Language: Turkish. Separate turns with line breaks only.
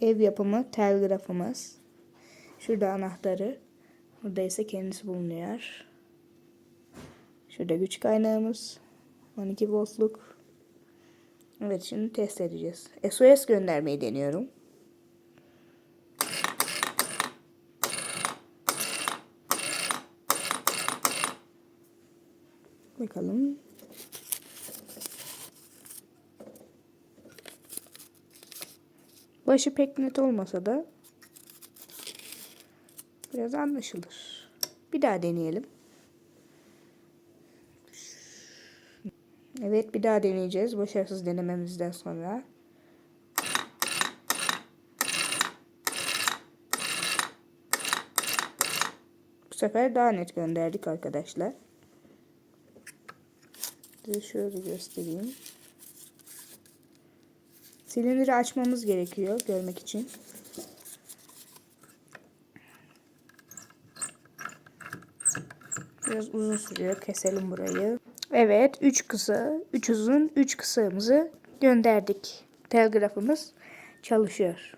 ev yapımı telgrafımız. Şurada anahtarı. Burada ise kendisi bulunuyor. Şurada güç kaynağımız. 12 voltluk. Evet şimdi test edeceğiz. SOS göndermeyi deniyorum. Bakalım. Başı pek net olmasa da biraz anlaşılır. Bir daha deneyelim. Evet bir daha deneyeceğiz. Başarısız denememizden sonra. Bu sefer daha net gönderdik arkadaşlar. Size şöyle göstereyim. Silindiri açmamız gerekiyor görmek için. Biraz uzun sürüyor. Keselim burayı. Evet. 3 kısa, 3 uzun, 3 kısamızı gönderdik. Telgrafımız çalışıyor.